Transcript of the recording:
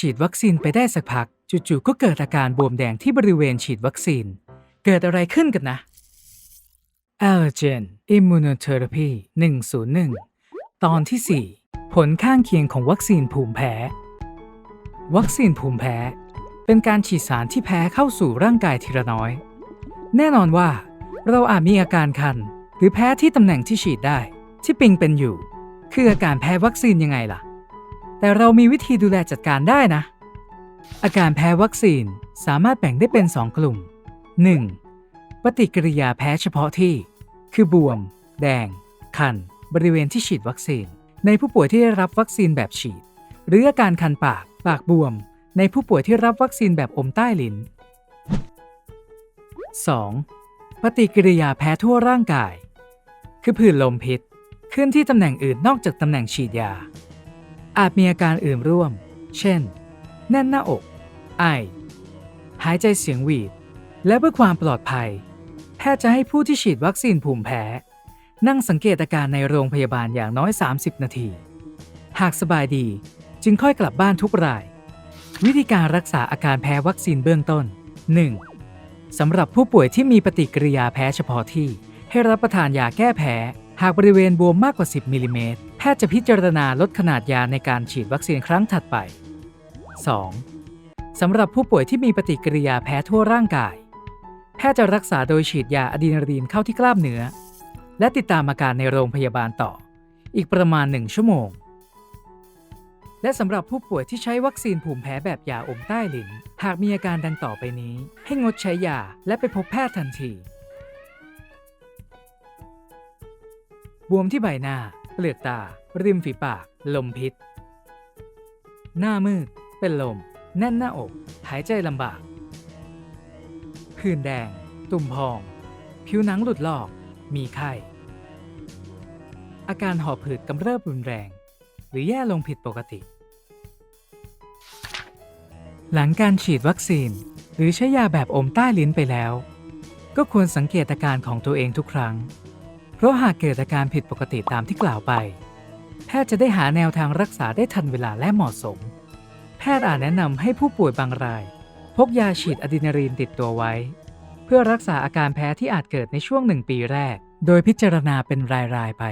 ฉีดวัคซีนไปได้สักพัก จู่ๆก็เกิดอาการบวมแดงที่บริเวณฉีดวัคซีน เกิดอะไรขึ้นกันนะ Allergen Immunotherapy 101 ตอนที่ 4 ผลข้างเคียงของวัคซีนภูมิแพ้ วัคซีนภูมิแพ้ เป็นการฉีดสารที่แพ้เข้าสู่ร่างกายทีละน้อย แน่นอนว่า เราอาจมีอาการคัน หรือแพ้ที่ตำแหน่งที่ฉีดได้ ที่ปิงเป็นอยู่ คืออาการแพ้วัคซีนยังไงล่ะ แต่เรามีวิธีดูแลจัดการได้นะ อาการแพ้วัคซีนสามารถแบ่งได้เป็น 2 กลุ่ม 1. ปฏิกิริยาแพ้เฉพาะที่ คือบวม แดง คัน บริเวณที่ฉีดวัคซีน ในผู้ป่วยที่ได้รับวัคซีนแบบฉีด หรืออาการคันปาก ปากบวม ในผู้ป่วยที่รับวัคซีนแบบอมใต้ลิ้น 2. ปฏิกิริยาแพ้ทั่วร่างกาย คือผื่นลมพิษ ขึ้นที่ตำแหน่งอื่นนอกจากตำแหน่งฉีดยา อาจมีอาการอื่นร่วม เช่น แน่นหน้าอก ไอ หายใจเสียงหวีด และเพื่อความปลอดภัย แพทย์จะให้ผู้ที่ฉีดวัคซีนภูมิแพ้ นั่งสังเกตอาการในโรงพยาบาลอย่างน้อย 30 นาที หากสบายดีจึงค่อยกลับบ้านทุกราย วิธีการรักษาอาการแพ้วัคซีนเบื้องต้น 1. สำหรับผู้ป่วยที่มีปฏิกิริยาแพ้เฉพาะที่ ให้รับประทานยาแก้แพ้ หากบริเวณบวมมากกว่า 10มิลลิเมตรแพทย์จะพิจารณาลดขนาดยาในการฉีดวัคซีนครั้งถัดไป 2. สำหรับผู้ป่วยที่มีปฏิกิริยาแพ้ทั่วร่างกาย แพทย์จะรักษาโดยฉีดยาอะดรีนาลีนเข้าที่กล้ามเนื้อ และติดตามอาการในโรงพยาบาลต่อ อีกประมาณ 1 ชั่วโมง และสำหรับผู้ป่วยที่ใช้วัคซีนภูมิแพ้แบบยาอมใต้ลิ้น หากมีอาการดังต่อไปนี้ ให้งดใช้ยาและไปพบแพทย์ทันที บวมที่ใบหน้า เปลือกตา ริมฝีปาก ลมพิษ หน้ามืด เป็นลม แน่นหน้าอก หายใจลำบาก ผื่นแดง ตุ่มพอง ผิวหนังหลุดลอก มีไข้ อาการหอบหืดกำเริบรุนแรง หรือแย่ลงผิดปกติ หลังการฉีดวัคซีน หรือใช้ยาแบบอมใต้ลิ้นไปแล้ว ก็ควรสังเกตอาการของตัวเองทุกครั้ง เพราะหากเกิดอาการผิดปกติตามที่กล่าวไป แพทย์จะได้หาแนวทางรักษาได้ทันเวลาและเหมาะสม แพทย์อาจแนะนำให้ผู้ป่วยบางราย พกยาฉีดอะดรีนาลีนติดตัวไว้ เพื่อรักษาอาการแพ้ที่อาจเกิดในช่วงหนึ่งปีแรก โดยพิจารณาเป็นรายๆไป